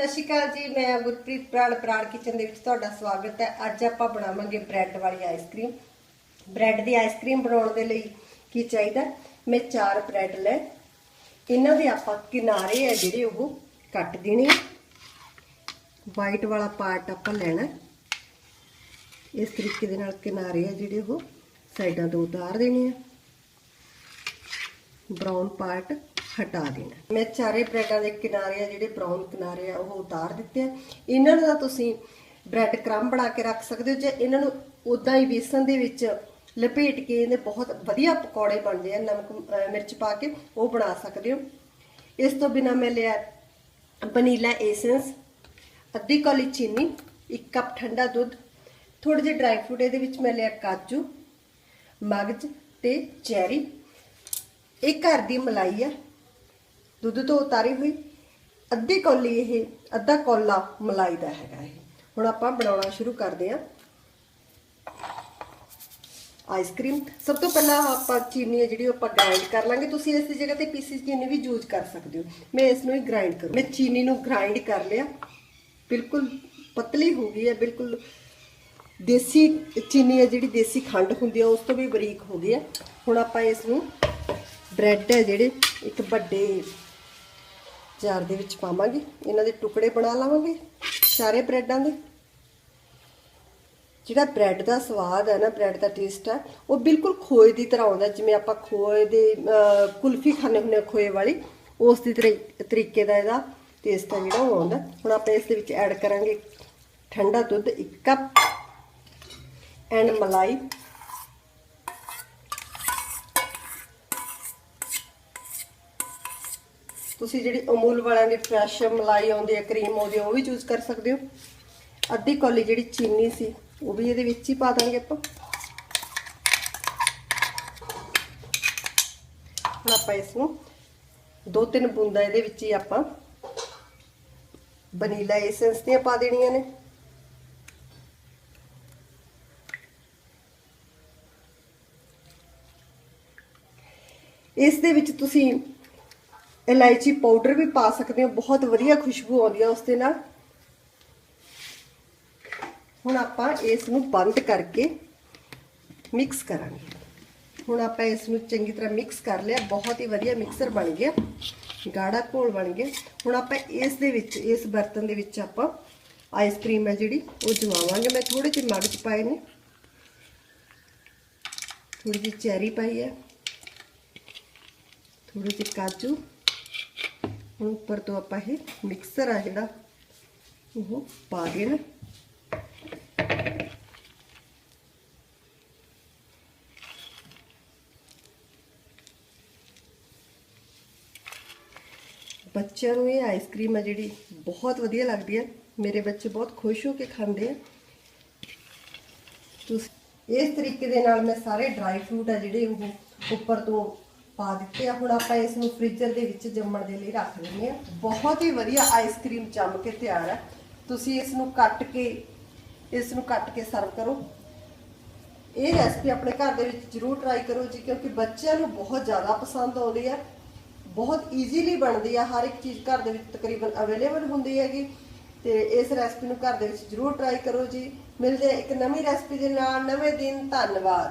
ਸਤਿ ਸ਼੍ਰੀ ਅਕਾਲ ਜੀ, ਮੈਂ ਗੁਰਪ੍ਰੀਤ ਪ੍ਰਾਣ ਪ੍ਰਾਣ ਕਿਚਨ ਦੇ ਵਿੱਚ ਤੁਹਾਡਾ ਸਵਾਗਤ ਹੈ। ਅੱਜ ਆਪਾਂ ਬਣਾਵਾਂਗੇ ਬ੍ਰੈਡ ਵਾਲੀ ਆਈਸਕ੍ਰੀਮ ਬ੍ਰੈਡ ਦੀ ਆਈਸਕ੍ਰੀਮ ਬਣਾਉਣ ਦੇ ਲਈ ਕੀ ਚਾਹੀਦਾ? ਮੈਂ ਚਾਰ ਬ੍ਰੈਡ ਲੈ। ਇਹਨਾਂ ਦੇ ਆਪਾਂ ਕਿਨਾਰੇ ਆ ਜਿਹੜੇ ਉਹ ਕੱਟ ਦੇਣੇ ਵਾਈਟ ਵਾਲਾ ਪਾਰਟ ਆਪਾਂ ਲੈਣਾ ਇਸ ਤਰੀਕੇ ਦੇ ਨਾਲ ਕਿਨਾਰੇ ਆ ਜਿਹੜੇ ਉਹ ਸਾਈਡਾਂ ਤੋਂ ਉਤਾਰ ਦੇਣੇ ਆ। ਬ੍ਰਾਊਨ ਪਾਰਟ ਹਟਾ ਦੇਣਾ। ਮੈਂ ਚਾਰੇ ਬ੍ਰੈਡਾਂ ਦੇ ਕਿਨਾਰੇ ਆ ਜਿਹੜੇ ਬ੍ਰਾਊਨ ਕਿਨਾਰੇ ਆ, ਉਹ ਉਤਾਰ ਦਿੱਤੇ ਆ। ਇਹਨਾਂ ਦਾ ਤੁਸੀਂ ਬ੍ਰੈਡ ਕ੍ਰਮ ਬਣਾ ਕੇ ਰੱਖ ਸਕਦੇ ਹੋ ਜੇ ਇਹਨਾਂ ਨੂੰ ਉਦਾਂ ਹੀ ਬੇਸਨ ਦੇ ਵਿੱਚ ਲਪੇਟ ਕੇ ਇਹਦੇ ਬਹੁਤ ਵਧੀਆ ਪਕੌੜੇ ਬਣਦੇ ਆ, ਨਮਕ ਮਿਰਚ ਪਾ ਕੇ ਉਹ ਬਣਾ ਸਕਦੇ ਹੋ। ਇਸ ਤੋਂ ਬਿਨਾ ਮੈਂ ਲਿਆ ਵਨੀਲਾ ਐਸੈਂਸ, ਅੱਧੀ ਕੌਲੀ ਚੀਨੀ 1 ਕੱਪ ਠੰਡਾ ਦੁੱਧ ਥੋੜੇ ਜਿਹੇ ਡਰਾਈ ਫਰੂਟ, ਇਹਦੇ ਵਿੱਚ ਮੈਂ ਲਿਆ ਕਾਜੂ, ਮਗਜ ਤੇ ਚੈਰੀ। ਇਹ ਘਰ ਦੀ ਮਲਾਈ ਆ। ਦੁੱਧ ਤੋਂ ਉਤਾਰੀ ਹੋਈ, ਅੱਧੀ ਕੌਲੀ ਇਹ, ਅੱਧਾ ਕੌਲਾ ਮਲਾਈ ਦਾ ਹੈਗਾ ਇਹ। ਹੁਣ ਆਪਾਂ ਬਣਾਉਣਾ ਸ਼ੁਰੂ ਕਰਦੇ ਹਾਂ। ਆਈਸਕ੍ਰੀਮ ਸਭ ਤੋਂ ਪਹਿਲਾਂ ਆਪਾਂ ਚੀਨੀ ਹੈ ਜਿਹੜੀ ਉਹ ਆਪਾਂ ਗ੍ਰਾਈਂਡ ਕਰ ਲਾਂਗੇ। ਤੁਸੀਂ ਇਸ ਦੀ ਜਗ੍ਹਾ ਤੇ ਪੀਸੀ ਚੀਨੀ ਵੀ ਯੂਜ਼ ਕਰ ਸਕਦੇ ਹੋ। ਮੈਂ ਇਸ ਨੂੰ ਹੀ ਗ੍ਰਾਈਂਡ ਕਰੂੰ। ਮੈਂ ਚੀਨੀ ਨੂੰ ਗ੍ਰਾਈਂਡ ਕਰ ਲਿਆ। ਬਿਲਕੁਲ ਪਤਲੀ ਹੋ ਗਈ ਹੈ, ਬਿਲਕੁਲ ਦੇਸੀ ਚੀਨੀ ਹੈ ਜਿਹੜੀ ਦੇਸੀ ਖੰਡ ਹੁੰਦੀ ਹੈ, ਉਸ ਤੋਂ ਵੀ ਬਰੀਕ ਹੋ ਗਈ ਹੈ। ਹੁਣ ਆਪਾਂ ਇਸ ਨੂੰ ਬ੍ਰੈਡ ਹੈ ਜਿਹੜੇ ਇੱਕ ਵੱਡੇ ਜਾਰ ਦੇ ਵਿੱਚ ਪਾਵਾਂਗੇ। ਇਹਨਾਂ ਦੇ ਟੁਕੜੇ ਬਣਾ ਲਵਾਂਗੇ, ਸਾਰੇ ਬ੍ਰੈਡਾਂ ਦੇ। ਜਿਹੜਾ ਬ੍ਰੈਡ ਦਾ ਸਵਾਦ ਹੈ ਨਾ, ਬ੍ਰੈਡ ਦਾ ਟੇਸਟ ਹੈ, ਉਹ ਬਿਲਕੁਲ ਖੋਏ ਦੀ ਤਰ੍ਹਾਂ ਆਉਂਦਾ ਜਿਵੇਂ ਆਪਾਂ ਖੋਏ ਦੇ ਕੁਲਫੀ ਖਾਣੇ ਹੁੰਦੇ ਆ ਖੋਏ ਵਾਲੀ, ਉਸ ਦੀ ਤਰੀ- ਤਰੀਕੇ ਦਾ ਇਹਦਾ ਟੇਸਟ ਹੈ ਜਿਹੜਾ ਉਹ ਆਉਂਦਾ ਹੁਣ ਆਪਾਂ ਇਸ ਦੇ ਵਿੱਚ ਐਡ ਕਰਾਂਗੇ ਠੰਡਾ ਦੁੱਧ 1 ਕੱਪ ਐਂਡ ਮਲਾਈ। ਤੁਸੀਂ ਜਿਹੜੀ ਅਮੂਲ ਵਾਲਿਆਂ ਦੀ ਫਰੈਸ਼ ਮਲਾਈ ਆਉਂਦੀ ਹੈ ਕਰੀਮ ਆਉਂਦੀ ਹੈ, ਉਹ ਵੀ ਯੂਜ਼ ਕਰ ਸਕਦੇ ਹੋ। ਅੱਧੀ ਕੌਲੀ ਜਿਹੜੀ ਚੀਨੀ ਸੀ, ਉਹ ਵੀ ਇਹਦੇ ਵਿੱਚ ਹੀ ਪਾ ਦਾਂਗੇ ਆਪਾਂ। ਹੁਣ ਆਪਾਂ ਇਸ ਨੂੰ ਦੋ ਤਿੰਨ ਬੂੰਦਾਂ ਇਹਦੇ ਵਿੱਚ ਹੀ ਆਪਾਂ ਵਨੀਲਾ ਐਸੈਂਸ ਦੀਆਂ ਪਾ ਦੇਣੀਆਂ ਨੇ। ਇਸ ਦੇ ਵਿੱਚ ਤੁਸੀਂ ਇਲਾਇਚੀ ਪਾਊਡਰ ਵੀ ਪਾ ਸਕਦੇ ਹੋ। ਬਹੁਤ ਵਧੀਆ ਖੁਸ਼ਬੂ ਆਉਂਦੀ ਹੈ ਉਸ ਦੇ ਨਾਲ। ਹੁਣ ਆਪਾਂ ਇਸ ਨੂੰ ਬੰਦ ਕਰਕੇ ਮਿਕਸ ਕਰਾਂਗੇ। ਹੁਣ ਆਪਾਂ ਇਸ ਨੂੰ ਚੰਗੀ ਤਰ੍ਹਾਂ ਮਿਕਸ ਕਰ ਲਿਆ। ਬਹੁਤ ਹੀ ਵਧੀਆ ਮਿਕਸਰ ਬਣ ਗਿਆ। ਗਾੜਾ ਘੋਲ ਬਣ ਗਿਆ। ਹੁਣ ਆਪਾਂ ਇਸ ਦੇ ਵਿੱਚ, ਇਸ ਬਰਤਨ ਦੇ ਵਿੱਚ ਆਪਾਂ ਆਈਸਕ੍ਰੀਮ ਹੈ ਜਿਹੜੀ, ਉਹ ਜਮਾਵਾਂਗੇ। ਮੈਂ ਥੋੜੇ ਜਿਹੇ ਮਗਜ ਪਾਏ ਨੇ। ਥੋੜੀ ਜਿਹੀ ਚੈਰੀ ਪਾਈ ਹੈ। ਥੋੜੇ ਜਿਹੇ ਕਾਜੂ। ਹੁਣ ਉੱਪਰ ਤੋਂ ਆਪਾਂ ਇਹ ਮਿਕਸਰ ਆ ਜਿਹੜਾ, ਉਹ ਪਾ ਦੇਣਾ ਬੱਚਿਆਂ ਨੂੰ ਇਹ ਆਈਸਕ੍ਰੀਮ ਹੈ ਜਿਹੜੀ ਬਹੁਤ ਵਧੀਆ ਲੱਗਦੀ ਹੈ ਮੇਰੇ ਬੱਚੇ ਬਹੁਤ ਖੁਸ਼ ਹੋ ਕੇ ਖਾਂਦੇ ਆ। ਤੁਸੀਂ ਇਸ ਤਰੀਕੇ ਦੇ ਨਾਲ ਮੈਂ ਸਾਰੇ ਡਰਾਈ ਫਰੂਟ ਆ ਜਿਹੜੇ ਉਹ ਉੱਪਰ ਤੋਂ ਪਾ ਦਿੱਤੇ ਆ। ਹੁਣ ਆਪਾਂ ਇਸ ਨੂੰ ਫ੍ਰੀਜ਼ਰ ਦੇ ਵਿੱਚ ਜੰਮਣ ਦੇ ਲਈ ਰੱਖ ਲੈਂਦੇ ਆ। ਬਹੁਤ ਹੀ ਵਧੀਆ ਆਈਸਕ੍ਰੀਮ ਜੰਮ ਕੇ ਤਿਆਰ ਹੈ ਤੁਸੀਂ ਇਸ ਨੂੰ ਕੱਟ ਕੇ, ਇਸ ਨੂੰ ਕੱਟ ਕੇ ਸਰਵ ਕਰੋ। ਇਹ ਰੈਸਪੀ ਆਪਣੇ ਘਰ ਦੇ ਵਿੱਚ ਜਰੂਰ ਟਰਾਈ ਕਰੋ ਜੀ, ਕਿਉਂਕਿ ਬੱਚਿਆਂ ਨੂੰ ਬਹੁਤ ਜ਼ਿਆਦਾ ਪਸੰਦ ਆਉਂਦੀ ਹੈ ਬਹੁਤ ਈਜ਼ੀਲੀ ਬਣਦੀ ਆ। ਹਰ ਇੱਕ ਚੀਜ਼ ਘਰ ਦੇ ਵਿੱਚ ਤਕਰੀਬਨ ਅਵੇਲੇਬਲ ਹੁੰਦੀ ਹੈਗੀ। ਤੇ ਇਸ ਰੈਸਪੀ ਨੂੰ ਘਰ ਦੇ ਵਿੱਚ ਜਰੂਰ ਟਰਾਈ ਕਰੋ ਜੀ। ਮਿਲਦੇ ਇੱਕ ਨਵੀਂ ਰੈਸਪੀ ਦੇ ਨਾਲ। ਨਵੇਂ ਦਿਨ। ਧੰਨਵਾਦ।